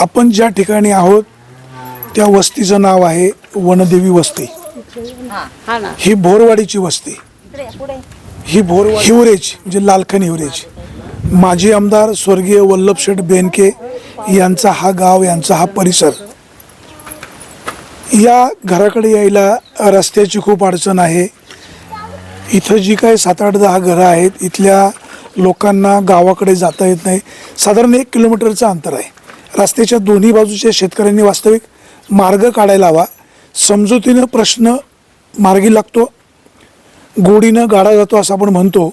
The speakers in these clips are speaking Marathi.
आपण ज्या ठिकाणी आहोत त्या वस्तीचं नाव आहे वनदेवी वस्ती. हा भोरवाडीची वस्ती. ही भोर हिवरेज म्हणजे लालखन हिवरेज. माजी आमदार स्वर्गीय वल्लभशेठ बेनके यांचा हा गाव यांचा हा परिसर. या घराकडे यायला रस्त्याची खूप अडचण आहे. इथं जी काय सात आठ दहा घरं आहेत इथल्या लोकांना गावाकडे जाता येत नाही. साधारण एक किलोमीटरचं अंतर आहे. रस्त्याच्या दोन्ही बाजूच्या शेतकऱ्यांनी वास्तविक मार्ग काढायला हवा. समजुतीनं प्रश्न मार्गी लागतो. गोडीनं गाडा जातो असं आपण म्हणतो.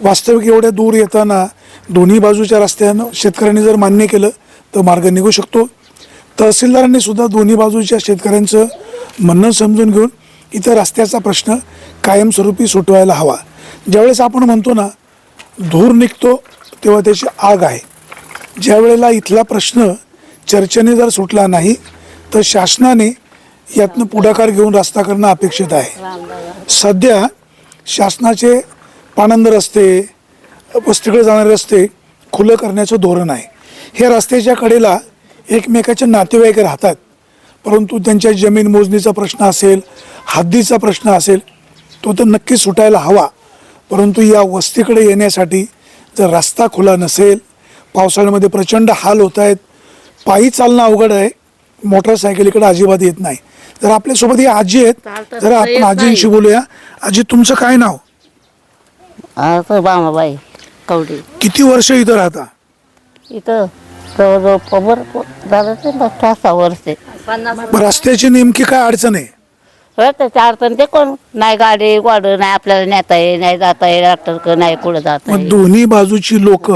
वास्तविक एवढ्या दूर येताना दोन्ही बाजूच्या रस्त्यानं शेतकऱ्यांनी जर मान्य केलं तर मार्ग निघू शकतो. तहसीलदारांनी सुद्धा दोन्ही बाजूच्या शेतकऱ्यांचं म्हणणं समजून घेऊन इथं रस्त्याचा प्रश्न कायमस्वरूपी सुटवायला हवा. ज्यावेळेस आपण म्हणतो ना धूर निघतो तेव्हा त्याची आग आहे. ज्या वेळेला इथला प्रश्न चर्चेने जर सुटला नाही तर शासनाने यातनं पुढाकार घेऊन रस्ता करणं अपेक्षित आहे. सध्या शासनाचे पाणंद रस्ते वस्तीकडे जाणारे रस्ते खुलं करण्याचं धोरण आहे. हे रस्त्याच्या कडेला एकमेकाचे नातेवाईक राहतात परंतु त्यांच्या जमीन मोजणीचा प्रश्न असेल हद्दीचा प्रश्न असेल तो तर नक्की सुटायला हवा. परंतु या वस्तीकडे येण्यासाठी जर रस्ता खुला नसेल पावसाळ्यामध्ये प्रचंड हाल होत आहेत. पायी चालणं अवघड आहे. मोटरसायकलीकडे अजिबात येत नाही. तर आपल्यासोबत ही आजी आहेत. जरा आपण आजींशी बोलूया. आजी तुमचं काय नाव? आता बामाबाई कवडी. किती वर्ष इथं राहता? इथं जवळजवळ पबर झालं ते बघ सहा सहा वर्षे. मग रस्त्याची नेमकी काय अडचण आहे? त्याच्या अडचण ते कोण? नाही गाडी वाढ नाही आपल्याला नेता ये नाही जाता ये डॉक्टर नाही कुठं जाता मग ये दोन्ही बाजूची लोक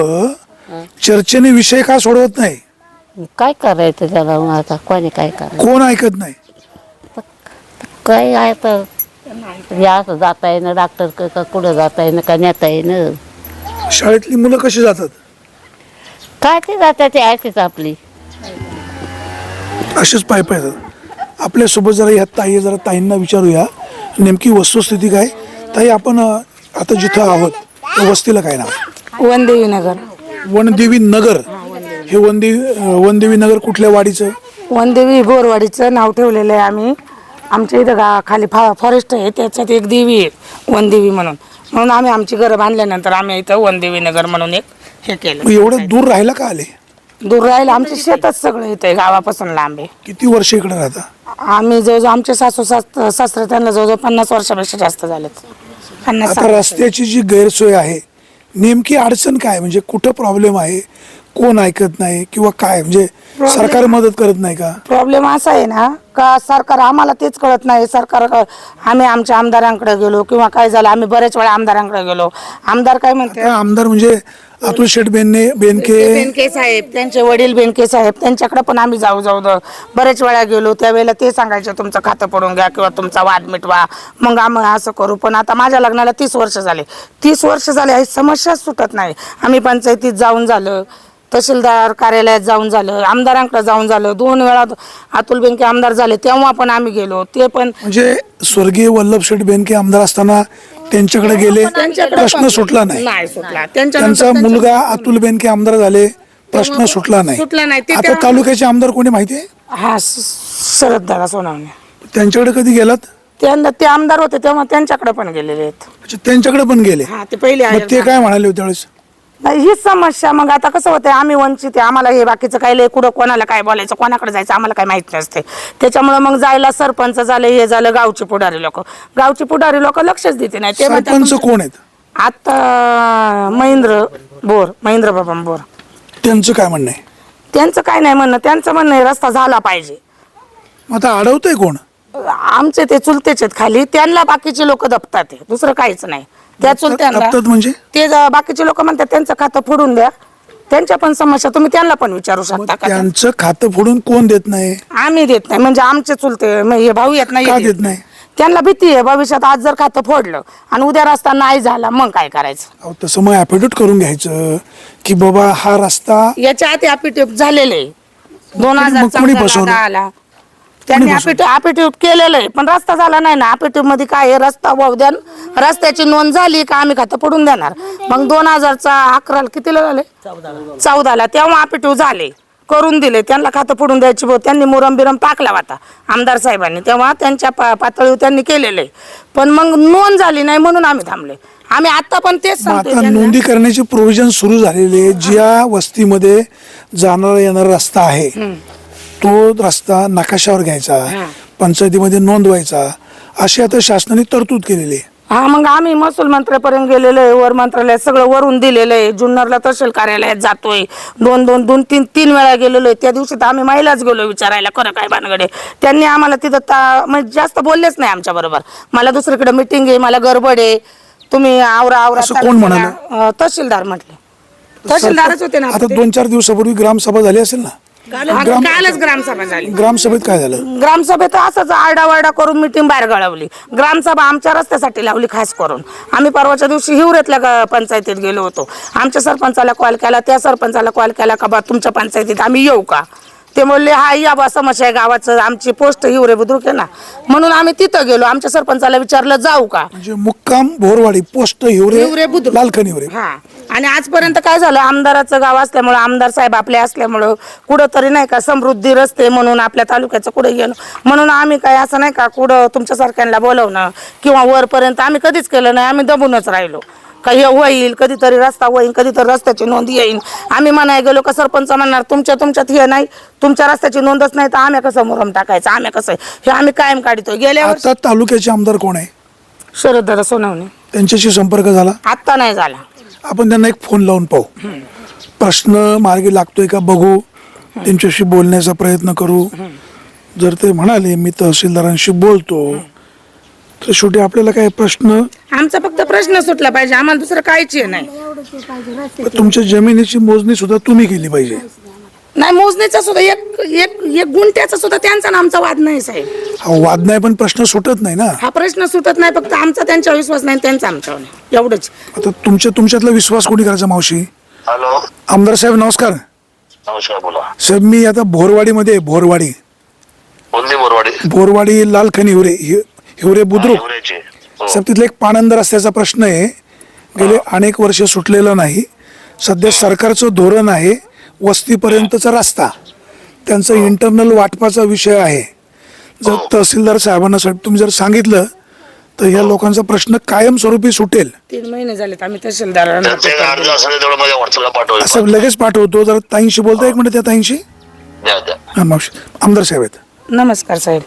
चर्चेने विषय का सोडवत नाही? काय करायचं त्याला मग आता? कोणी काय करायचं? कोण ऐकत नाही? काय आहे तर? या असं जाता येणं डॉक्टर का कुठं जाता येणं का नेता येणं? शाळेतली मुलं कशी जातात? काय ते जाता ते आहेच आपली. असेच पाय पाय जातात. आपल्यासोबत जरा ह्या ताई आहे, जरा ताईंना विचारूया. नेमकी वस्तुस्थिती काय? ताई आपण अं, आता जिथं आहोत त्या वस्तीला काय नाव वनदेवी नगर. वनदेवी नगर. हे वनदेवी. वनदेवी नगर कुठल्या वाडीचं? वनदेवी बोरवाडीचं नाव ठेवलेलं आहे आम्ही. आमच्या इथं गा खाली फा फॉरेस्ट आहे त्याच्यात एक देवी आहे वनदेवी म्हणून. म्हणून आम्ही आमची घरं बांधल्यानंतर आम्ही इथं वनदेवी नगर म्हणून एक हे केलं. एवढं दूर राहायला का आले? दूर राहिलं आमचे शेतच सगळं इथं आहे गावापासून लांब आहे. किती वर्ष इकडे राहता? आम्ही जवळजवळ आमचे सासू सास सासरे त्यांना जवळजवळ पन्नास वर्षापेक्षा जास्त झालेत. पन्नास आता. रस्त्याची जी गैरसोय आहे नेमकी अडचण काय? म्हणजे कुठं प्रॉब्लेम आहे? कोण ऐकत नाही किंवा काय? म्हणजे सरकार मदत करत नाही का? प्रॉब्लेम असा आहे ना का सरकार आम्हाला तेच कळत नाही. सरकार आम्ही आमच्या आमदारांकडे गेलो किंवा काय झालं आम्ही बरेच वेळा आमदारांकडे गेलो. आमदार काय म्हणते आमदार म्हणजे अतुल शेठ बेनने बेनके बेनके साहेब त्यांचे वडील बेनके साहेब त्यांच्याकडे पण आम्ही जाऊ जाऊ द- बरेच वेळा गेलो त्यावेळेला ते सांगायचे तुमचं खातं पडून घ्या किंवा तुमचा वाद मिटवा. मग आम्ही असं करू. पण आता माझ्या लग्नाला तीस वर्ष झाले. तीस वर्ष झाले ही समस्याच सुटत नाही. आम्ही पंचायतीत जाऊन झालं. तहसीलदार कार्यालयात जाऊन झालं आमदारांकडे जाऊन झालं. दोन वेळा अतुल बेनके आमदार झाले तेव्हा पण आम्ही गेलो. ते पण म्हणजे स्वर्गीय वल्लभ शेठ बेनके आमदार असताना त्यांच्याकडे गेले प्रश्न सुटला नाही. नाही सुटला. त्यांचा त्यांच्या मुलगा अतुल बेनके आमदार झाले प्रश्न सुटला नाही. सुटला नाही. ते आता तालुक्याचे आमदार कोणी माहिती आहे? हा स- शरद दादा सोनावणे. त्यांच्याकडे कधी गेलात? त्यांना ते आमदार होते तेव्हा त्यांच्याकडे पण गेलेले आहेत. अच्छा, त्यांच्याकडे पण गेले. हा ते पहिले मग ते काय म्हणाले होते त्यावेळेस? नाही हीच समस्या. मग आता कसं होतं आम्ही वंचित आहे. आम्हाला हे बाकीचं काय लय कुठं कोणाला काय बोलायचं कोणाकडे जायचं आम्हाला काय माहीत नसते त्याच्यामुळे मग जायला सरपंच झालं हे झालं गावचे पुढारी लोक. गावचे पुढारी लोक लक्षच देते नाही. ते म्हणतात सरपंच तुमचं- कोण आहेत? आता महेंद्र बोर महेंद्र बाबा बोर. त्यांचं काय म्हणणं आहे? त्यांचं काय नाही म्हणणं. त्यांचं म्हणणं आहे रस्ता झाला पाहिजे. मग आता अडवतंय कोण? आमचे ते चुलतेच आहेत खाली. त्यांना बाकीचे लोक दबतात. दुसरं काहीच नाही. त्या चुलत्यांना दबतात म्हणजे? ते ज- बाकीचे लोक म्हणतात त्यांचं खातं फोडून द्या. त्यांच्या पण समस्या तुम्ही त्यांना पण विचारू शकता का? त्यांचं खातं फोडून कोण देत नाही? आम्ही देत नाही म्हणजे आमचे चुलते हे भाऊ येत नाही का हे देत नाही. त्यांना भीती आहे भविष्यात आज जर खातं फोडलं आणि उद्या रस्ता नाही झाला मग काय करायचं? अहो, तसं मग ॲफिडेविट करून घ्यायचं की बाबा हा रस्ता याच्या आधी अपिट्यूट झालेलं आहे. दोन मग हजार कोणी चौदाला, बसवलं? दहाला. त्यांनी बसवलं? अपिट्यूट केलेलं आहे पण रस्ता झाला नाही ना. अपिट्यूटमध्ये काय आहे? रस्ता वाहू द्या. रस्त्याची नोंद झाली का आम्ही खातं पडून देणार? मग दोन हजारचा अकराला कितीला झाले? चौदाला. तेव्हा अपिट्यूट झाले. करून दिले. त्यांना खातं फोडून द्यायची भाऊ त्यांनी मुरम बिरम टाकला होता आमदार साहेबांनी. तेव्हा त्यांच्या पा पातळीवर त्यांनी केलेलं आहे. पण मग नोंद झाली नाही म्हणून आम्ही थांबले आम्ही आता पण तेच मग सांगतोय आता त्यांना. नोंदी करण्याचे प्रोव्हिजन सुरू झालेले आहे. ज्या वस्तीमध्ये जाणारा येणारा रस्ता आहे तो रस्ता नकाशावर घ्यायचा पंचायतीमध्ये नोंदवायचा अशी आता शासनाने तरतूद केलेली आहे. हा मग आम्ही महसूल मंत्र्यापर्यंत गेलेलो आहे वर मंत्रालयात सगळं वरून दिलेलं आहे. जुन्नरला तहसील कार्यालयात जातोय. दोन दोन दोन तीन तीन वेळा गेलेलो आहे. त्या दिवशी तर आम्ही महिलाच गेलो विचारायला खरं काय भानगडे? त्यांनी आम्हाला तिथं ता म्हणजे जास्त बोललेच नाही आमच्या बरोबर. मला दुसरीकडे मिटिंग आहे मला गडबड आहे. तुम्ही आवरा आवरा असं कोण म्हणालं? अं, तहसीलदार म्हटले. तहसीलदारच होते ना आता. दोन चार दिवसापूर्वी ग्रामसभा झाली असेल ना? कालच ग्रामसभा झाली. ग्रामसभेत काय झालं? ग्रामसभेत असंच आरडावारडा करून मिटिंग बाहेर गळवली. ग्रामसभा आमच्या रस्त्यासाठी लावली खास करून. आम्ही परवाच्या दिवशी हिवरेतल्या पंचायतीत गेलो होतो. आमच्या सरपंचाला कॉल केला त्या सरपंचाला कॉल केला का बा तुमच्या पंचायतीत आम्ही येऊ का? ते म्हणले हा या बा समस्या आहे गावाचं. आमची पोस्ट हिवरे बुद्रुक आहे ना. म्हणून आम्ही तिथं गेलो. आमच्या सरपंचाला विचारलं जाऊ का? म्हणजे मुक्काम भोरवाडी पोस्ट हिवरे हिवरे बुद्रुक. लालखन हिवरे हा. आणि आजपर्यंत काय झालं? आमदाराचं गाव असल्यामुळं आमदार साहेब आपले असल्यामुळं कुठं तरी नाही का समृद्धी रस्ते म्हणून आपल्या तालुक्याचं कुठे गेलो? म्हणून आम्ही काय असं नाही का कुठं तुमच्यासारख्यांना बोलवणं किंवा वरपर्यंत आम्ही कधीच केलं नाही. आम्ही दबूनच राहिलो. का हे होईल कधीतरी रस्ता होईल कधीतरी रस्त्याची नोंद येईल. आम्ही म्हणाय गेलो का सरपंच म्हणणार तुमच्या तुमच्यात हे नाही तुमच्या रस्त्याची नोंदच नाही तर आम्ही कसं मुरम टाकायचं? आम्ही कसं हे आम्ही कायम काढतोय. गेल्या वर्षी आता तालुक्याचे आमदार कोण आहे? शरद सोनवणे. त्यांच्याशी संपर्क झाला? आत्ता नाही झाला. आपण त्यांना एक फोन लावून पाहू. प्रश्न मार्गी लागतोय का बघू. त्यांच्याशी बोलण्याचा प्रयत्न करू. जर ते म्हणाले मी तहसीलदारांशी बोलतो तर शेवटी आपल्याला काय प्रश्न? आमचा फक्त प्रश्न सुटला पाहिजे. आम्हाला दुसरं काहीच हे नाही. तुमच्या जमिनीची मोजणी सुद्धा तुम्ही केली पाहिजे. नाही मोजणीचा सुद्धा एक एक एक गुंठ्याचा सुद्धा त्यांचा आणि आमचा वाद नाही साहेब. हा वाद नाही पण प्रश्न सुटत नाही ना? हा प्रश्न सुटत नाही फक्त आमचा त्यांच्यावर विश्वास नाही त्यांचा आमच्यावर नाही. एवढंच. आता तुमच्या तुमच्यातला विश्वास कोणी करायचा मावशी? हॅलो. आमदार साहेब नमस्कार. नमस्कार बोला. साहेब मी आता भोरवाडीमध्ये आहे, भोरवाडी. कोणती बोरवाडी भोरवाडी लालखनी हिवरे हि- हिवरे बुद्रुक. हिवरेची. हो. साहेब तिथला एक पाणंद रस्त्याचा प्रश्न आहे. गेले अनेक वर्ष सुटलेला नाही. सध्या सरकारचं धोरण आहे वस्तीपर्यंतचा रस्ता. त्यांचा इंटरनल वाटपाचा विषय आहे. जर तहसीलदार साहेबांना साहेब तुम्ही जर सांगितलं तर ह्या लोकांचा प्रश्न कायमस्वरूपी सुटेल. तीन महिने झालेत आम्ही तहसीलदारांना त्यांचा एक अर्ज असेल तेवढं माझ्या व्हॉट्सअपला पाठवलं. असं लगेच पाठवतो. जर ताईंशी बोलता एक मिनिट त्या ताईंशी. द्या द्या. हा मावशी. आमदार साहेब आहेत. नमस्कार साहेब.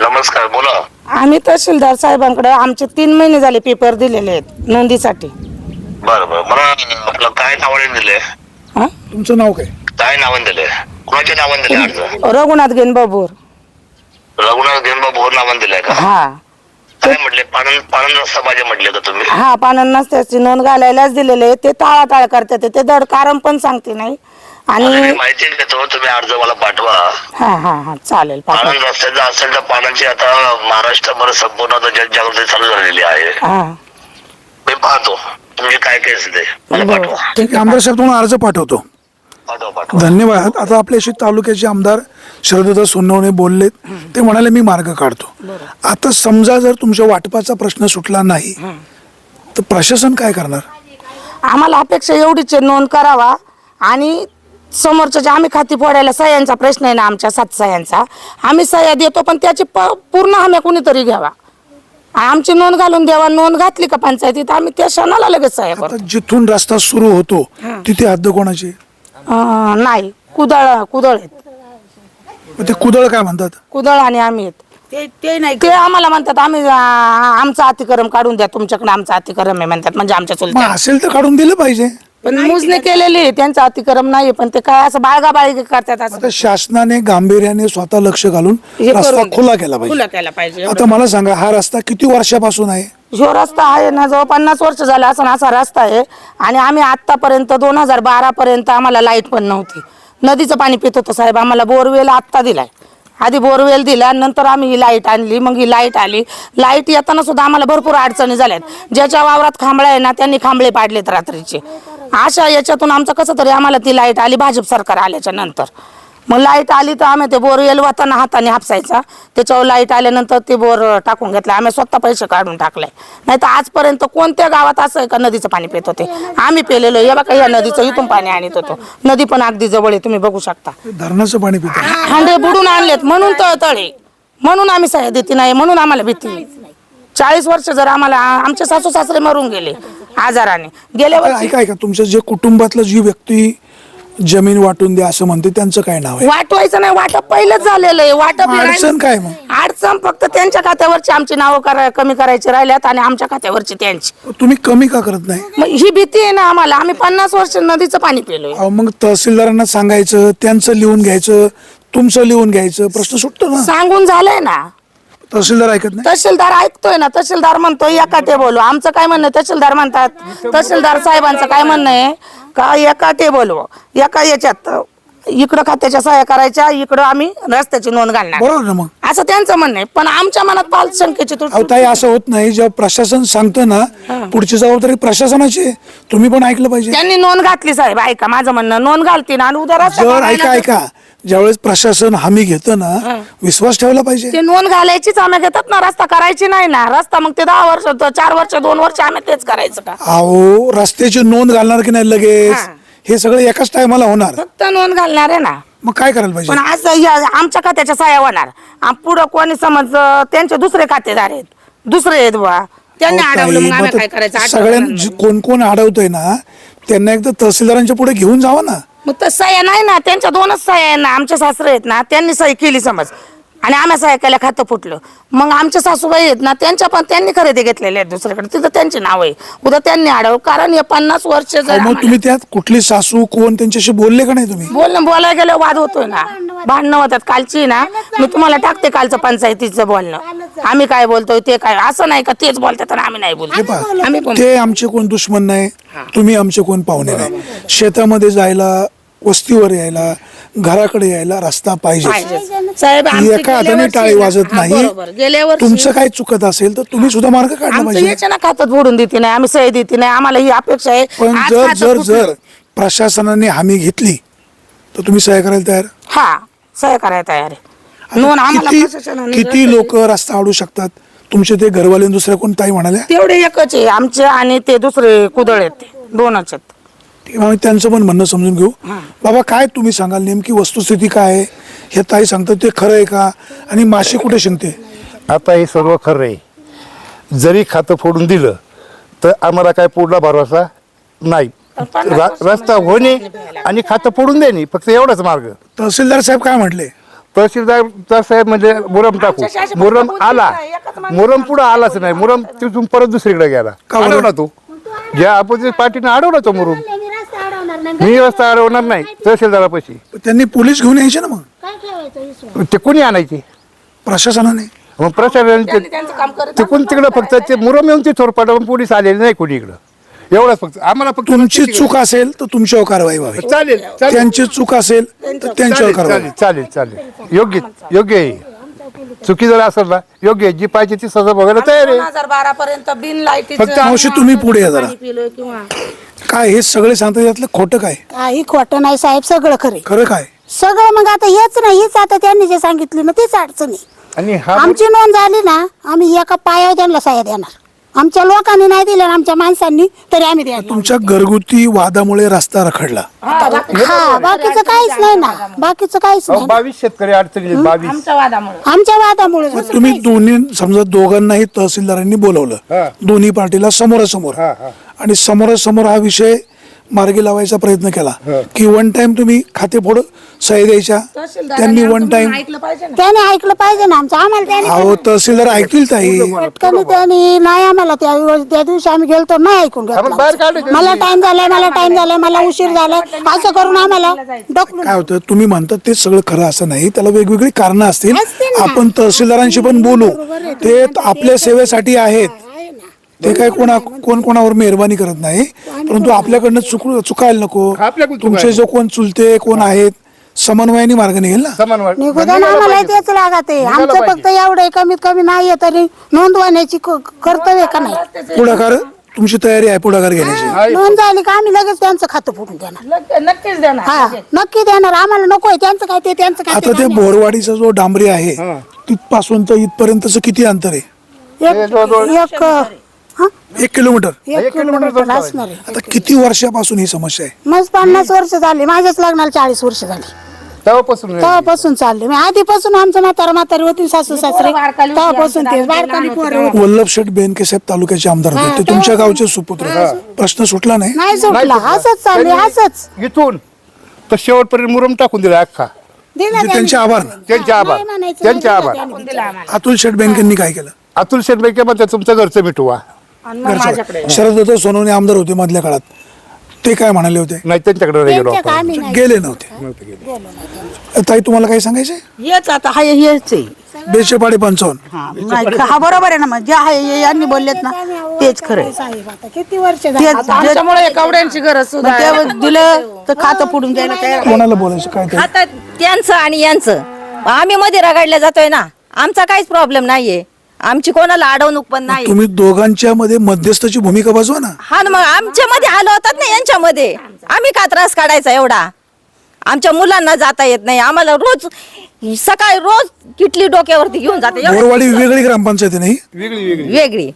नमस्कार बोला. आम्ही तहसीलदार साहेबांकडे आमचे तीन महिने झाले पेपर दिलेले आहेत नोंदीसाठी. बरं बरं. मला आपलं काय नावाने दिले हा? तुमचं नाव काय? काय नावाने दिले कुणाच्या नावाने दिले अर्ज? रघुनाथ गेनबाबूर. रघुनाथ गेनबा भोर नावाने दिलाय का? हा. काय म्हटले? पानंद पानंद रस्ता पाहिजे म्हटले का तुम्ही? हा पानांनाच त्याची नोंद घालायलाच दिलेले आहे. ते टाळाटाळ करतात ते दड कारण पण सांगते नाही. आणि माहिती देतो तुम्ही अर्ज मला पाठवा. हा हा हा चालेल पाठवा. रस्त्याचा असेल तर पानांची आता महाराष्ट्रभर संपूर्ण आता जनजागृती चालू झालेली आहे. हा. मी पाहतो. तुम्ही काय काय असेल ते मला. पाठवा. ठीक आहे आमदार साहेब तुम्हाला अर्ज पाठवतो. पाठवा पाठवा. धन्यवाद. आता आपल्याशी तालुक्याचे आमदार शरदत्ता सोनवणे बोललेत. ते म्हणाले मी मार्ग काढतो. आता समजा जर तुमच्या वाटपाचा प्रश्न सुटला नाही तर प्रशासन काय करणार? आम्हाला अपेक्षा एवढीच आहे, नोंद करावा. आणि समोरच्या जे आम्ही खाती फोडायला सह्यांचा प्रश्न आहे ना आमच्या सात सह्यांचा आम्ही सह्या देतो पण त्याची प पूर्ण हम्या कुणीतरी घ्यावा. आमची नोंद घालून द्यावा नोंद घातली का पंचायतीत आम्ही त्या क्षणाला लगेच सह्या करतो. आता जिथून रस्ता सुरू होतो तिथे हद्द कोणाची? अं, नाही कुदळ कुदळ आहेत. मग ते कुदळ काय म्हणतात? कुदळ आणि आम्ही आहेत. ते ते नाही ते आम्हाला म्हणतात आम्ही आ, आमचा अतिक्रम काढून द्या तुमच्याकडे आमचा अतिक्रम आहे म्हणतात म्हणजे आमच्या मग चुलत्या. असेल तर काढून दिलं पाहिजे. पण मोजणी केलेली आहे, त्यांचा अतिक्रम नाही पण ते काय असं बाळगा बाळगी करतात असं. आता शासनाने गांभीर्याने स्वतः लक्ष घालून हे रस्ता करून. खुला केला खुला पाहिजे केला पाहिजे आता मला सांगा हा रस्ता किती वर्षापासून आहे? जो रस्ता आहे ना जवळ पन्नास वर्ष झाला असं असा रस्ता आहे. आणि आम्ही आतापर्यंत दोन हजार बारा पर्यंत आम्हाला लाइट पण नव्हती. नदीचं पाणी पित होतो साहेब आम्हाला बोरवेल आत्ता दिलाय. आधी बोरवेल दिला नंतर आम्ही ही लाइट आणली मग ही लाइट आली. लाइट येताना सुद्धा आम्हाला भरपूर अडचणी झाल्यात. ज्याच्या वावरात खांबळे आहे ना त्यांनी खांबळे पाडलेत रात्रीचे. अशा याच्यातून आमचं कसं तरी आम्हाला ती लाइट आली भाजप सरकार आल्याच्यानंतर. मग लाइट आली तर आम्ही ते बोर येलवाताना हाताने हापसायचा. त्याच्यावर लाइट आल्यानंतर ते बोर टाकून घेतलं. आम्ही स्वतः पैसे काढून टाकले. नाही तर आजपर्यंत कोणत्या गावात असं आहे का नदीचं पाणी पित होते? आम्ही पेलेलो या बघा या नदीचं इथून पाणी आणत होतो. नदी पण अगदी जवळ आहे तुम्ही बघू शकता. धरणाचं पाणी पिता हांडे बुडून आणलेत. म्हणून तळतळे म्हणून आम्ही सह्या देते नाही. म्हणून आम्हाला भीती. चाळीस वर्ष जर आम्हाला आमचे सासू सासरे मरून गेले. आजाराने. गेल्या वर्षी ऐका ऐका तुमच्या जे कुटुंबातलं जी व्यक्ती जमीन वाटून द्या असं म्हणते त्यांचं काय नाव आहे? वाटवायचं नाही वाटप पहिलंच झालेलं आहे. वाटप मग अडचण काय मग? अडचण फक्त त्यांच्या खात्यावरची आमची नावं करा कमी करायची राहिल्यात आणि आमच्या खात्यावरची त्यांची. तुम्ही कमी का करत नाही? मग ही भीती आहे ना आम्हाला. आम्ही पन्नास वर्ष नदीचं पाणी पिलोय. अहो, मग तहसीलदारांना सांगायचं त्यांचं लिहून घ्यायचं तुमचं लिहून घ्यायचं प्रश्न सुटतो ना? सांगून झालंय ना. तहसीलदार ऐकत नाही? तहसीलदार ऐकतोय ना तहसीलदार म्हणतोय एका ते बोलू. आमचं काय म्हणणं? तहसीलदार म्हणतात तहसीलदार साहेबांचं काय म्हणणं आहे? का एका ते बोलव एका याच्यात इकडं खात्याच्या सहाय्या करायच्या इकडं आम्ही रस्त्याची नोंद घालणार. बरोबर ना मग? असं त्यांचं म्हणणं आहे. पण आमच्या मनात पाल शंकेची अहो ताई असं होत नाही. जेव्हा प्रशासन सांगतं ना पुढची जबाबदारी प्रशासनाची आहे. तुम्ही पण ऐकलं पाहिजे. त्यांनी नोंद घातली साहेब ऐका. माझं म्हणणं नोंद घालती ना आणि उद्या रस्ता जर काढायला ऐका ऐका. ज्यावेळेस प्रशासन हमी घेतं ना विश्वास ठेवला पाहिजे. ते नोंद घालायचीच आम्ही घेतात ना रस्ता करायची नाही ना. रस्ता मग ते दहा वर्ष चार वर्ष दोन वर्ष आम्ही तेच करायचं का? अहो रस्त्याची नोंद घालणार की नाही लगेच? हा. सगळं एकाच टायमाला होणार. फक्त नोंद घालणार आहे ना. मग काय करायला पाहिजे? पण आज या- आमच्या खात्याच्या सहाय्या होणार. पुढं कोणी समज त्यांचे दुसरे खातेदार आहेत. दुसरे आहेत बा त्यांनी अहो, अडवलं ताई, मग आम्ही मग काय करायचं? आठवलं सगळ्यांना नाही. कोण कोण अडवतंय ना त्यांना एकदा तहसीलदारांच्या पुढे घेऊन जावा ना. मग तर सह्या नाही ना त्यांच्या दोनच सह्या आहे ना आमचे सासरे आहेत ना त्यांनी सही केली समज. आणि आम्ही सह्या केल्या खातं फुटलं. मग आमचे सासूबाई आहेत ना त्यांच्या पण त्यांनी खरेदी घेतलेले आहेत दुसरीकडे. तिथं त्यांचे नाव आहे. उद्या त्यांनी अडव कारण हे पन्नास वर्ष जर मग तुम्ही त्यात कुठली सासू कोण त्यांच्याशी बोलले का नाही तुम्ही? बोलणं बोलायला गेलं वाद होतोय ना. भांडणं होतात. कालची ना मी तुम्हाला टाकते कालचं पंचायतीचं बोलणं. आम्ही काय बोलतोय ते काय? असं नाही का तेच बोलतात आणि आम्ही नाही बोलतो? आम्ही पण ते आमचे कोण दुश्मन नाही तुम्ही आमचे कोण पाहुणे नाही. शेतामध्ये जायला वस्तीवर यायला घराकडे यायला रस्ता पाहिजे. साहेब आमची एका हाताने टाळी वाजत हा, नाही बरोबर. गेल्या वर्षी तुमचं काय चुकत असेल तर तुम्ही सुद्धा मार्ग काढला आमचं पाहिजे याच्या ना खात्यात बुडून देते नाही आम्ही सही देते नाही आम्हाला ही अपेक्षा आहे पण आज जर खातं जर फुटलं. जर प्रशासनाने हमी घेतली तर तुम्ही सह्या करायला तयार हा सह्या करायला तयार आहे नोंद आम्हाला किती प्रशासनाने किती जर- लोक रस्ता अडू शकतात तुमचे ते घरवाले आणि दुसऱ्या कोण ताई म्हणाल्या तेवढे एकच आहे आमचे आणि ते दुसरे कुदळ आहेत ते. दोनच आहेत आम्ही त्यांचं पण म्हणणं समजून घेऊ. बाबा काय तुम्ही सांगाल? नेमकी वस्तुस्थिती काय आहे? हे ताई सांगतात ते खरं आहे का? आणि माशी कुठे शिंकते? आता हे सर्व खरं आहे. जरी खातं फोडून दिलं तर आम्हाला काय पुढला भरोसा नाही. रा- रस्ता होणे आणि खातं फोडून देणे फक्त एवढाच मार्ग. तहसीलदार साहेब काय म्हटले? तहसीलदार साहेब म्हणजे मुरम टाकू. आमच्या मुरम आला. काय? एकच माणूस मुरम पुढं आलाच नाही. मुरम तिथून परत दुसरीकडे गेला. का बरं? अडवला तो. ज्या अपोजिट पार्टीने अडवला तो मुरुम. मी रस्ता अडवणार नाही तहसीलदारापाशी. त्यांनी पोलीस घेऊन यायचे ना मग? ते कोणी आणायचे? प्रशासनाने. मग प्रशासन त्यांनी त्यांचं काम करत तिकून तिकडं फक्त ते मुरम येऊन ते चोरपाटावरून पोलीस आलेले नाही कोणी इकडं. एवढंच फक्त. आम्हाला फक्त तुमची चूक असेल तर तुमच्यावर कारवाई व्हावी. चालेल चालेल. त्यांची चूक असेल तर त्यांच्यावर चालेल कारवाई चालेल चालेल चालेल. योग्य योग्य आहे. चुकी जर असेल ना योग्य आहे. जी पाहिजे ती सजा बघायला तयार दोन आहे हजार बारा पर्यंत बिन लाईटी फक्त मावशी तुम्ही पुढे या जरा. किंवा काय हे सगळे सांगतात यातलं खोटं काय? काही खोटं नाही साहेब सगळं खरे खरं काय? सगळं मग आता हेच नाही हेच आता त्यांनी जे सांगितलं ना तीच अडचण आहे. आणि हा आमची नोंद झाली ना आम्ही एका पायावर त्यांना सह्या देणार. आमच्या लोकांनी नाही दिल्या ना आमच्या माणसांनी तरी आम्ही देणार तुमच्या घरगुती वादामुळे रस्ता रखडला. हा बाकीचं काहीच नाही ना. बाकीचं काहीच नाही. बावीस शेतकरी अडचणी बावीस. आमच्या वादामुळे. आमच्या वादामुळे मग तुम्ही दोन्ही समजा दोघांनाही तहसीलदारांनी बोलवलं. हा. दोन्ही पार्टीला समोरासमोर. हा, हा. आणि समोरासमोर हा विषय मार्गी लावायचा प्रयत्न केला. की वन टाइम तुम्ही खाते फोड सही द्यायच्या. त्यांनी वन टाइम ऐकलं पाहिजे ना. त्याने ऐकलं पाहिजे ना आमचं. आम्हाला त्याने अहो तहसीलदार ऐकतील ताई. पटकन त्यांनी नाही आम्हाला त्या त्या दिवशी आम्ही गेलतो नाही ऐकून बाहेर. मला टाइम झालाय मला टाइम झालाय मला उशीर झालाय. असं करून आम्हाला ढकलून काय होतं तुम्ही म्हणता ते सगळं खरं असं नाही. त्याला वेगवेगळी कारणं असतील. असतील ना. आपण तहसीलदारांशी पण बोलू. ते आपल्या सेवेसाठी आहेत. ते काय कोणा कोण कोणावर मेहरबानी करत नाही. परंतु आपल्याकडनं चुक चुकायला नको. आपल्याकडून तुमचे जो कोण चुलते कोण आहेत समन्वयाने मार्ग निघेल ना? समान वाट- निगोदान निघालं आम्हाला पाहिजे. तेच लागत. आहे निघालं आमचं पाहिजे. फक्त एवढं आहे, कमीत कमी नाही आहे तरी नोंदवण्याची क- कर्तव्य का नाही? पुढाकार तुमची तयारी आहे पुढाकार घेण्याची. नोंद झाली का आम्ही लगेच त्यांचं खातं फोडून देणार. नक्की- नक्कीच देणार. हा नक्की देणार. आम्हाला नकोय त्यांचं काय ते त्यांचं काय आता ते ते बोरवाडीचा जो डांबरी आहे तिथपासून तर इथपर्यंतच किती अंतर आहे? एक एक हा? एक किलोमीटर. एक किलोमीटर असणार आहे. आता किती वर्षापासून ही समस्या आहे? मग पन्नास वर्ष झाली. माझ्याच लग्नाला चाळीस वर्ष झाली. तेव्हापासून. तेव्हापासून चालले. मी आधीपासून आमचं म्हातारा म्हातारी होती सासू सासरे. तेव्हापासून आमच्या ते बारकाली लहान पोरं होती. वल्लभ शेठ बेनके साहेब तालुक्याचे आमदार होते. ते तुमच्या गावचे सुपुत्र. प्रश्न सुटला नाही? नाही सुटला. असंच चालले असंच. इथून तर शेवटपर्यंत मुरम टाकून दिला अख्खा. दिलं म्हणजे त्यांचे. आभार. त्यांचे आभार. नाही म्हणायचं, त्यांचे नाही आभार. त्यांनी. अतुल शेठ बेनकेंनी काय केलं? अतुल शेटबैके म्हणतात तुमचं घरचं मिटवा. आणि मग माझ्याकडे. सोनवणे आमदार होते मधल्या काळात. ते काय म्हणाले होते? नाही त्यांच्याकडे नाही गेलो त्यांच्या नाही गेले. नव्हते. ताई तुम्हाला काही सांगायचे हेच आता हा हेच आहे. बेशेपाडे पंचावन्न. हा नाही, हा बरोबर आहे ना मग जे आहे हे यांनी बोललेत ना तेच खरं आहे. साहेब आता किती वर्ष झाली? तेच कवड्यांची गरज सुद्धा मग आहे. ते दिलं तर खातं फोडून द्यायला तयार कोणाला बोलायचं काय ते? आता त्यांचं आणि यांचं. आम्ही मध्ये रगडल्या जातोय ना. आमचा काहीच प्रॉब्लेम नाहीये. आमची कोणाला अडवणूक पण नाही. तुम्ही दोघांच्या मध्ये मध्यस्थाची भूमिका बजवा ना. हा ना मग आमच्या मध्ये आलो होतात ना यांच्यामध्ये आम्ही का त्रास काढायचा एवढा? आमच्या मुलांना जाता येत नाही. आम्हाला रोज सकाळी रोज किटली डोक्यावरती घेऊन जाते. एवढं बोरवाडी वेगळी ग्रामपंचायत नाही वेगळी वेगळी. वेगळी.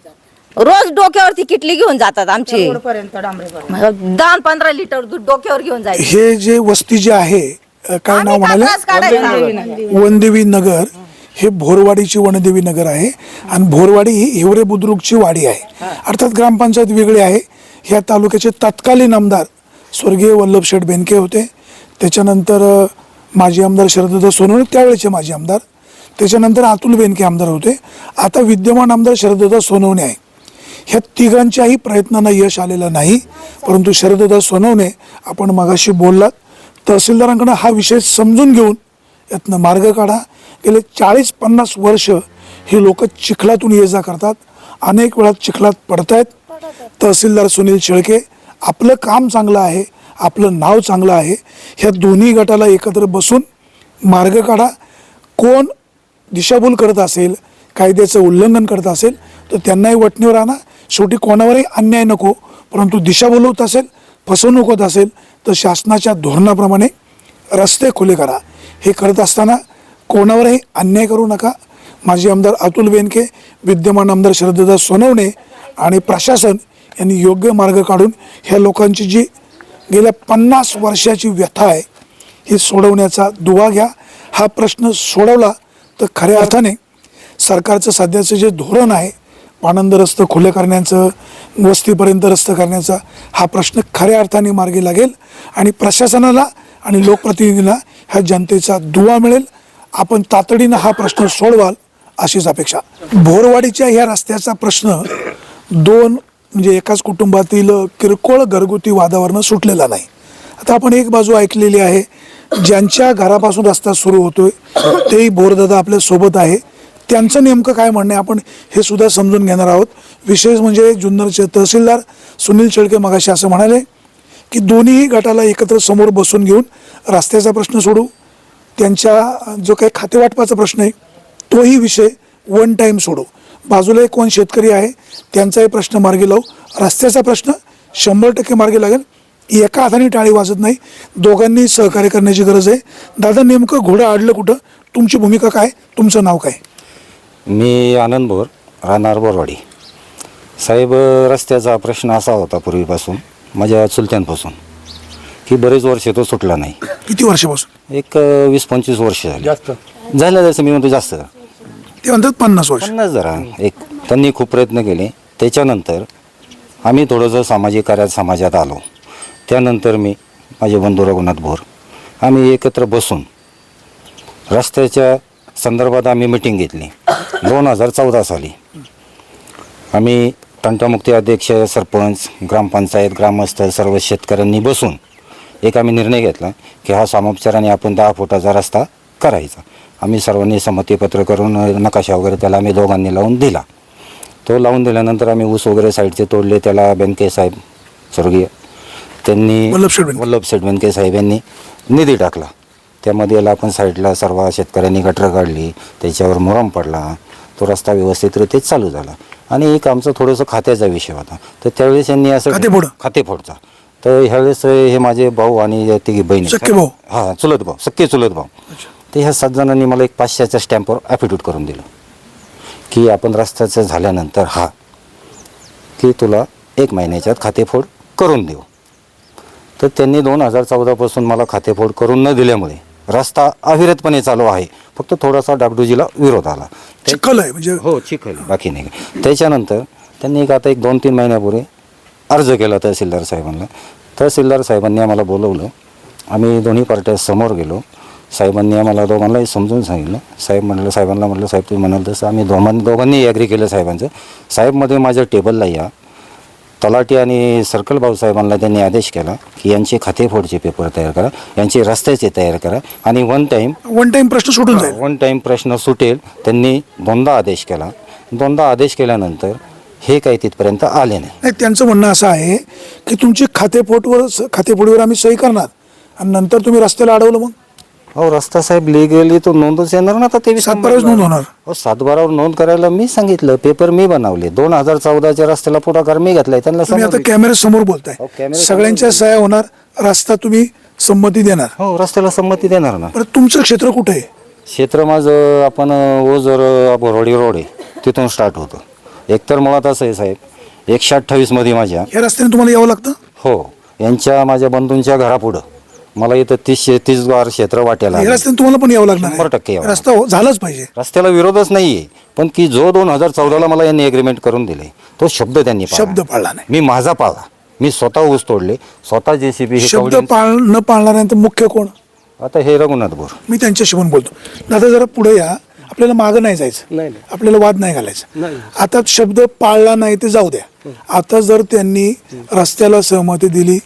रोज डोक्यावरती किटली घेऊन जातात आमची. पर्यंत डांबरे दहा पंधरा लिटर दूध डोक्यावर घेऊन जायचे. हे जे वस्ती जे आहे अ, काय नाव आम्ही का म्हणाले? त्रास काढायचा? वनदेवी नगर. हे भोरवाडीची वनदेवी नगर आहे आणि भोरवाडी ही हिवरे बुद्रुकची वाडी आहे. अर्थात ग्रामपंचायत वेगळी आहे. ह्या तालुक्याचे तत्कालीन आमदार स्वर्गीय वल्लभ शेठ बेनके होते. त्याच्यानंतर माजी आमदार शरदत्त सोनवणे त्यावेळेचे माजी आमदार. त्याच्यानंतर अतुल बेनके आमदार होते. आता विद्यमान आमदार शरदत्त सोनवणे आहे. ह्या तिघांच्याही प्रयत्नांना यश आलेलं नाही परंतु शरदत्त सोनवणे आपण मगाशी बोललात. तहसीलदारांकडं हा विषय समजून घेऊन यातनं मार्ग काढा. गेले चाळीस पन्नास वर्ष ही लोक चिखलातून ये जा करतात. अनेक वेळा चिखलात पडतायत. तहसीलदार सुनील शेळके आपलं काम चांगलं आहे आपलं नाव चांगलं आहे. ह्या दोन्ही गटाला एकत्र बसून मार्ग काढा. कोण दिशाभूल करत असेल कायद्याचं उल्लंघन करत असेल तर त्यांनाही वटणीवर आणा शेवटी कोणावरही अन्याय नको परंतु दिशाभूल होत असेल फसवणूक होत असेल तर शासनाच्या धोरणाप्रमाणे रस्ते खुले करा. हे करत असताना कोणावरही अन्याय करू नका. माजी आमदार अतुल बेनके विद्यमान आमदार शरददास सोनवणे आणि प्रशासन यांनी योग्य मार्ग काढून ह्या लोकांची जी गेल्या पन्नास वर्षाची व्यथा आहे ही सोडवण्याचा दुवा घ्या. हा प्रश्न सोडवला तर खऱ्या अर्थाने सरकारचं सध्याचं जे धोरण आहे पाणंद रस्त खुले करण्याचं वस्तीपर्यंत रस्त करण्याचा हा प्रश्न खऱ्या अर्थाने मार्गी लागेल आणि प्रशासनाला आणि लोकप्रतिनिधींना ह्या जनतेचा दुवा मिळेल. आपण तातडीनं हा प्रश्न सोडवाल अशीच अपेक्षा. भोरवाडीच्या ह्या रस्त्याचा प्रश्न दोन म्हणजे एकाच कुटुंबातील किरकोळ घरगुती वादावरनं सुटलेला नाही. आता आपण एक बाजू ऐकलेली आहे ज्यांच्या घरापासून रस्ता सुरू होतोय तेही बोरदादा आपल्यासोबत आहे. त्यांचं नेमकं काय म्हणणं आहे आपण हे सुद्धा समजून घेणार आहोत. विशेष म्हणजे जुन्नरचे तहसीलदार सुनील शेळके मगाशी असं म्हणाले की दोन्ही गटाला एकत्र समोर बसून घेऊन रस्त्याचा प्रश्न सोडू. त्यांच्या जो काही खातेवाटपाचा प्रश्न आहे तोही विषय वन टाईम सोडो बाजूला एक कोण शेतकरी आहे त्यांचाही प्रश्न मार्गी लावू. रस्त्याचा प्रश्न शंभर टक्के मार्गी लागेल. एका हाताने टाळी वाजत नाही. दोघांनी सहकार्य करण्याची गरज आहे. दादा नेमकं घोडं आडलं कुठं? तुमची भूमिका काय? तुमचं नाव काय? मी आनंद बोर राहणार बोरवाडी. साहेब रस्त्याचा प्रश्न असा होता पूर्वीपासून माझ्या चुलत्यांपासून. की बरेच वर्ष तो सुटला नाही. किती वर्षापासून? एक अ, वीस पंचवीस वर्ष झाली. जास्त. झालं जसं मी म्हणतो जास्त. ते म्हणतात पन्नास वर्ष. पन्नास जरा एक. त्यांनी खूप प्रयत्न केले. त्याच्यानंतर आम्ही थोडंसं सामाजिक कार्यात समाजात आलो. त्यानंतर मी माझे बंधू रघुनाथ भोर आम्ही एकत्र बसून रस्त्याच्या संदर्भात आम्ही मिटिंग घेतली. दोन हजार चौदा साली. आम्ही तंटामुक्ती अध्यक्ष सरपंच ग्रामपंचायत ग्रामस्थ सर्व शेतकऱ्यांनी बसून एक आम्ही निर्णय घेतला की हा सामोपचाराने आपण दहा फुटाचा रस्ता करायचा. आम्ही सर्वांनी संमतीपत्र करून नकाशा वगैरे त्याला आम्ही दोघांनी लावून दिला. तो लावून दिल्यानंतर आम्ही ऊस वगैरे साईडचे तोडले त्याला बेनके साहेब स्वर्गीय त्यांनी वल्लभ शेठ बेनके. बेनके साहेब यांनी निधी टाकला. त्यामध्ये याला आपण साईडला सर्व शेतकऱ्यांनी गटर काढली त्याच्यावर मुरम पडला तो रस्ता व्यवस्थितरित्या चालू झाला. आणि एक आमचं थोडंसं खात्याचा विषय होता. तर त्यावेळेस यांनी असं खातेफोड? खातेफोडचा. तर ह्यावेळेस हे माझे भाऊ आणि तिघी बहिणी भाऊ? हा चुलत भाऊ सख्खे चुलत भाऊ. ते ह्या सात जणांनी मला एक पाचशेच्या स्टॅम्पवर ॲफिडेविट करून दिलं. की आपण रस्त्याचं झाल्यानंतर हा की तुला एक महिन्याच्यात खातेफोड करून देऊ. तर त्यांनी दोन हजार चौदापासून मला खातेफोड करून न दिल्यामुळे रस्ता अविरतपणे चालू आहे. फक्त थोडासा डागडुजीला विरोध आला. ते- चिखल आहे म्हणजे हो चिखल बाकी नाही. त्याच्यानंतर त्यांनी एक आता एक दोन तीन महिन्यापूर्वी अर्ज केला तहसीलदार साहेबांना. तहसीलदार साहेबांनी आम्हाला बोलवलं. आम्ही दोन्ही पार्ट्या समोर गेलो. साहेबांनी आम्हाला दोघांनाही समजून सांगितलं. साहेब म्हटलं साहेबांना म्हटलं साहेब तुम्ही म्हणाल तसं आम्ही दोघां दोघांनी ॲग्री केलं साहेबांचं. साहेबमध्ये माझ्या टेबलला या. तलाठी आणि सर्कल भाऊसाहेबांना त्यांनी आदेश केला की यांचे खातेफोडचे पेपर तयार करा यांचे रस्त्याचे तयार करा आणि वन टाईम वन टाइम प्रश्न सुटून जाईल. वन टाईम प्रश्न सुटेल त्यांनी दोनदा आदेश केला. दोनदा आदेश केल्यानंतर हे काही तिथपर्यंत आले नाही. नाही त्यांचं म्हणणं असं आहे की तुमची खातेपोटवर खातेपोटीवर आम्ही सही करणार. आणि नंतर तुम्ही रस्त्याला अडवलं मग. हो रस्ता साहेब लिगली तो नोंदच येणार ना आता तेवीस नोंद होणार. हो सातबारावर नोंद करायला मी सांगितलं पेपर मी बनवले. दोन हजार चौदाच्या रस्त्याला पुढाकार मी घेतलाय त्यांना तुम्ही आता कॅमेरा समोर बोलताय. सगळ्यांच्या सह्या होणार रस्ता तुम्ही संमती देणार. हो रस्त्याला संमती देणार ना. बरं तुमचं क्षेत्र कुठे आहे? क्षेत्र माझं आपण ओझर बोरवाडी रोड आहे. तिथून स्टार्ट होतं. एकतर मुळात असं आहे साहेब एकशे अठ्ठावीसमध्ये माझ्या. या रस्त्याने तुम्हाला यावं लागतं? हो. यांच्या माझ्या बंधूंच्या घरापुढं. मला इथं तीसशे तीस बार क्षेत्र वाट्याला या. रस्त्याने तुम्हाला पण यावं लागणार शंभर टक्के. यावं रस्ता हो- झालाच पाहिजे. रस्त्याला विरोधच नाहीये. पण की जो दोन हजार चौदाला मला यांनी एग्रीमेंट करून दिले तो शब्द त्यांनी पाळला. शब्द पाळला नाही. मी माझा पाळला. मी स्वतः ऊस तोडले. स्वतः जेसीबी हे शब्द कवडीन- पाळ न पाळणाऱ्यांचं मुख्य कोण? आता हे रघुनाथ बोर मी त्यांच्याशी पण बोलतो. दादा जरा पुढे या. आपल्याला मागं नाही जायचं. आपल्याला वाद नाही घालायचा. आता शब्द पाळला नाही ते जाऊ द्या. आता जर त्यांनी रस्त्याला सहमती दिली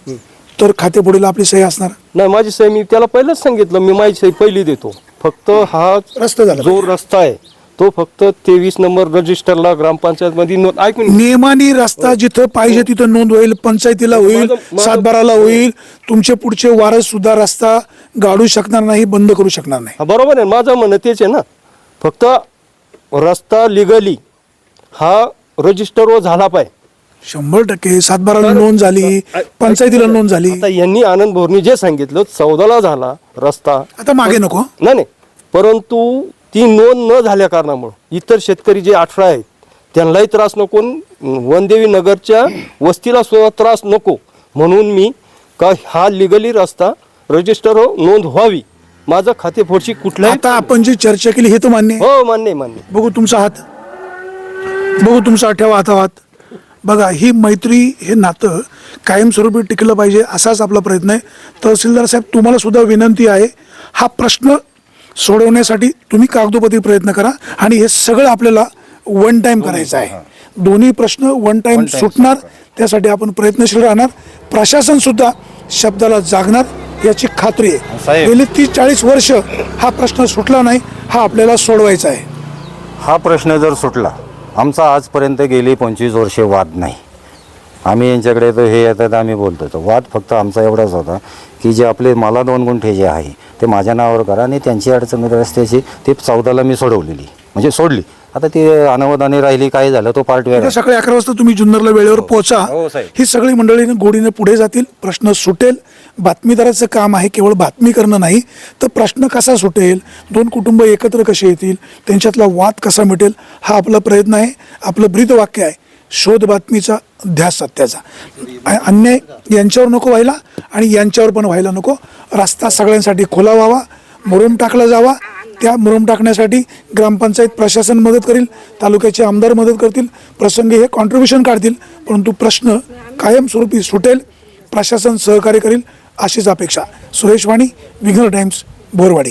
तर खातेपुढीला आपली सही असणार? नाही माझी सही मी त्याला पहिलंच सांगितलं. मी माझी सही पहिली देतो. फक्त हा रस्ता झाला जो रस्ता आहे तो फक्त तेवीस नंबर रजिस्टरला ग्रामपंचायत मध्ये नोंद ऐकून नियमाने रस्ता जिथं पाहिजे तिथं नोंद होईल पंचायतीला होईल सातबाराला होईल तुमचे पुढचे वारस सुद्धा रस्ता गाडू शकणार नाही बंद करू शकणार नाही. बरोबर आहे. माझं म्हणणं तेच आहे ना. फक्त रस्ता लिगली हा रजिस्टरवर झाला पाहिजे. शंभर टक्के सातबाराला नोंद झाली पंचायतीला नोंद झाली. आता यांनी आनंद भोरनी जे सांगितलं चौदाला झाला रस्ता. आता मागे नको. नाही नाही. परंतु ती नोंद न झाल्या कारणामुळं इतर शेतकरी जे अठरा आहेत त्यांनाही त्रास नको वनदेवी नगरच्या वस्तीला सुद्धा त्रास नको. म्हणून मी का हा लिगली रस्ता रजिस्टर नोंद व्हावी. माझं खातेफोडशी कुठलाही आता आपण जी चर्चा केली हे तर मान्य आहे. हो मान्य आहे, मान्य आहे. बघू तुमचा हात. बघू तुमचा आठवा हातावा हात बघा ही मैत्री हे नातं कायमस्वरूपी टिकलं पाहिजे असाच आपला प्रयत्न आहे. तहसीलदार साहेब तुम्हाला सुद्धा विनंती आहे हा प्रश्न सोडवण्यासाठी तुम्ही कागदोपत्री प्रयत्न करा आणि हे सगळं आपल्याला वन टाइम करायचं आहे. दोन्ही प्रश्न वन टाइम सुटणार. त्यासाठी आपण प्रयत्नशील राहणार. प्रशासन सुद्धा शब्दाला जागणार याची खात्री आहे. गेली तीस चाळीस वर्ष हा प्रश्न सुटला नाही हा आपल्याला सोडवायचा आहे. हा प्रश्न जर सुटला आमचा आजपर्यंत गेली पंचवीस वर्षे वाद नाही. आम्ही यांच्याकडे येतो हे येतात आम्ही बोलतो. तो वाद फक्त आमचा एवढाच होता की जे आपले मला दोन गुंठे जे आहे ते माझ्या नावावर करा आणि त्यांची अडचण रस्त्याची ती चौदाला मी सोडवलेली. म्हणजे सोडली. आता ती अनवधाने राहिली काय झालं तो पार्ट वेळ उद्या सकाळी अकरा वाजता तुम्ही जुन्नरला वेळेवर पोहोचा. हो, साहेब. ही सगळी मंडळीने गोडीने पुढे जातील प्रश्न सुटेल. बातमीदाराचं काम आहे केवळ बातमी करणं नाही तर प्रश्न कसा सुटेल? दोन कुटुंब एकत्र कसे येतील? त्यांच्यातला वाद कसा मिटेल? हा आपला प्रयत्न आहे आपलं ब्रीदवाक्य आहे. शोध बातमीचा ध्यास सत्याचा. अन्याय यांच्यावर नको व्हायला आणि यांच्यावर पण व्हायला नको. रस्ता सगळ्यांसाठी खुला व्हावा मुरुम टाकला जावा. त्या मुरम टाकण्यासाठी ग्रामपंचायत प्रशासन मदत करील तालुक्याचे आमदार मदत करतील प्रसंगी हे कॉन्ट्रीब्युशन काढतील परंतु प्रश्न कायमस्वरूपी सुटेल प्रशासन सहकार्य करील अशीच अपेक्षा. सुरेश वाणी विघ्न टाइम्स बोरवाडी.